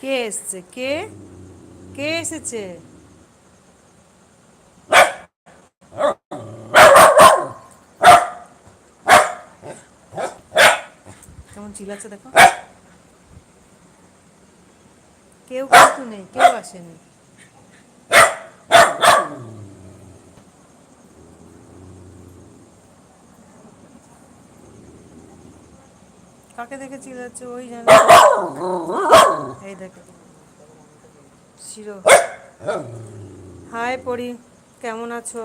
কে এসছে? কে? কে এসেছে? কেমন চিল্লাচ্ছে দেখো। কেউ কিন্তু নেই কেউ আসেনি। কাকে দেখে চিল্লাচ্ছে ওই জানে। এই দেখো। শিরো। হাই পরি কেমন আছো?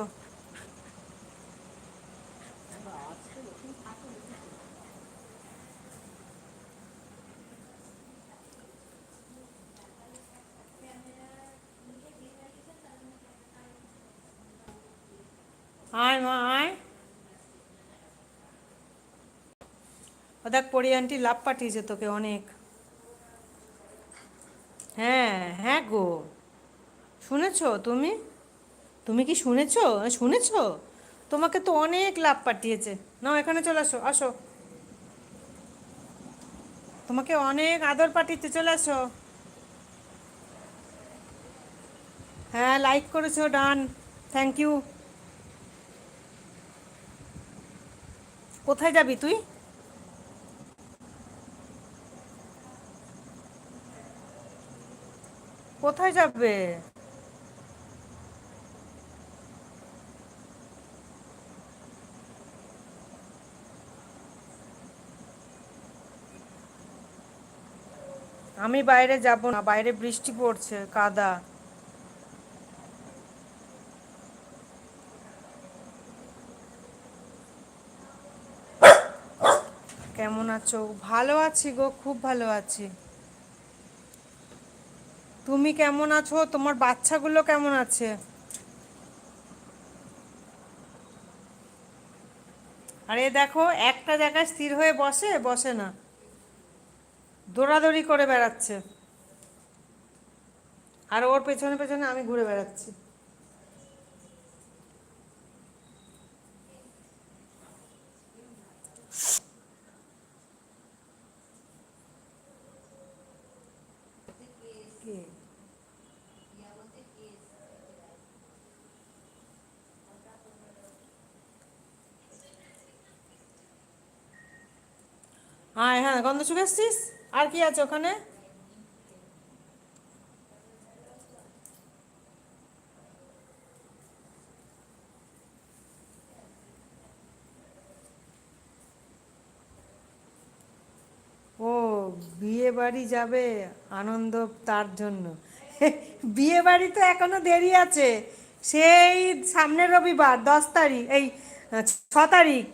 আয় মা দেখ, পরি আন্টি লাভ পাঠিয়েছে তোকে অনেক। হ্যাঁ হ্যাঁ গো। শুনেছ তুমি? তুমি কি শুনেছো? শুনেছো? তোমাকে তো অনেক লাভ পাঠিয়েছে। নাও, এখানে চলে আসো আসো। তোমাকে অনেক আদর পাঠিয়েছে, চলে আসো। হ্যাঁ লাইক করেছ ডান থ্যাংক ইউ কোথায় যাবি তুই? কোথায় যাবে? আমি বাইরে যাব না, বাইরে বৃষ্টি পড়ছে, কাদা। কেমন আছো? ভালো আছি গো, খুব ভালো আছি। তুমি কেমন আছো? তোমার বাচ্চাগুলো কেমন আছে? আরে দেখো, একটা জায়গায় স্থির হয়ে বসে বসে না। দৌড়াদৌড়ি করে বেড়াচ্ছে। আর ওর পেছনে পেছনে আমি ঘুরে বেড়াচ্ছি। কে? হ্যাঁ হ্যাঁ গন্ধ শুকে আর কি আছে ওখানে ও বিয়ে বাড়ি যাবে আনন্দ তার জন্য। বিয়ে বাড়ি তো এখনও দেরি আছে। সেই সামনের রবিবার, দশ তারিখ, এই, ছ তারিখ।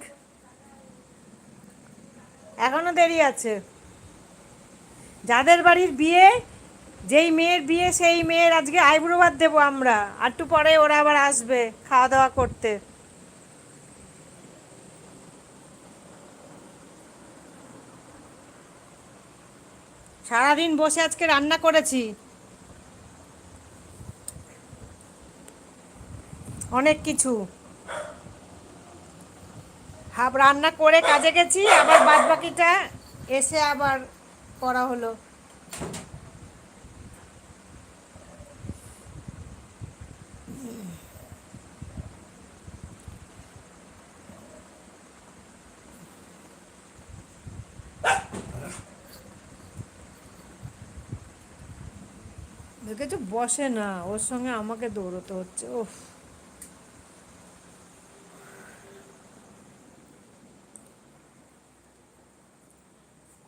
এখনও দেরি আছে। যাদের বাড়ির বিয়ে, যেই মেয়ের বিয়ে, সেই মেয়ের আজকে আইব্রো ভাত দেবো আমরা। আর একটু পরে ওরা আবার আসবে খাওয়া দাওয়া করতে। সারাদিন বসে আজকে রান্না করেছি। অনেক কিছু। হাফ রান্না করে কাজে গেছি, আবার বাদ বাকিটা এসে আবার করা হলো। দেখেছ? বসে না, ওর সঙ্গে আমাকে দৌড়তে হচ্ছে ওফ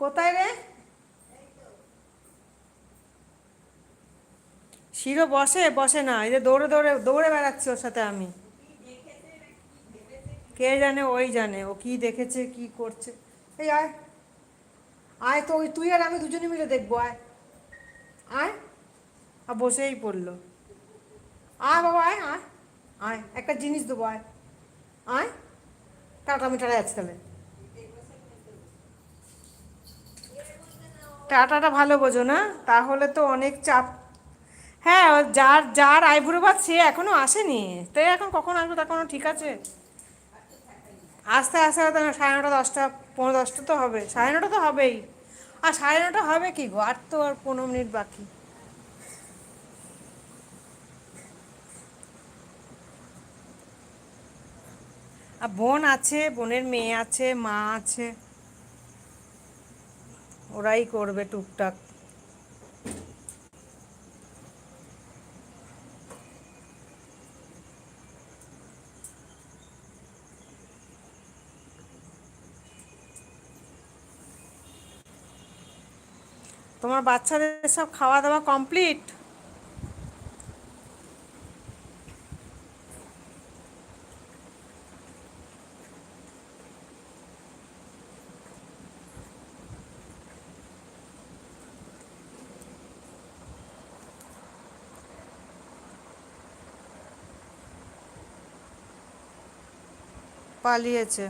কোথায় রে? শিরো, বসে বসে না, এই যে দৌড়ে দৌড়ে দৌড়ে বেড়াচ্ছে ওর সাথে আমি। কে জানে, ওই জানে, ও কি দেখেছে, কি করছে। এই আয় আয় তো ওই তুই আর আমি দুজনে মিলে দেখব, আয়। আয়। আর বসেই পড়ল। আয় বাবা, আয় আয় আয়, একটা জিনিস দেবো, আয় আয়। টাটা, আমি টাটা তাহলে। টাটাটা ভালো বোঝো না, তাহলে তো অনেক চাপ। হ্যাঁ যার যার আইবুড়ো ভাত সে এখনও আসেনি। তাই এখন কখন আসবে তা কোনো ঠিক আছে? আসতে আসতে সাড়ে নটা, দশটা, পনেরো, দশটা তো হবে, সাড়ে নটা তো হবেই। আর সাড়ে নটা হবে কি গো? আর তো আর পনেরো মিনিট বাকি। আর বোন আছে, বোনের মেয়ে আছে, মা আছে। ওরাই করবে টুকটাক। তোমার বাচ্চাদের সব খাওয়া দাওয়া কমপ্লিট? পালিয়েছে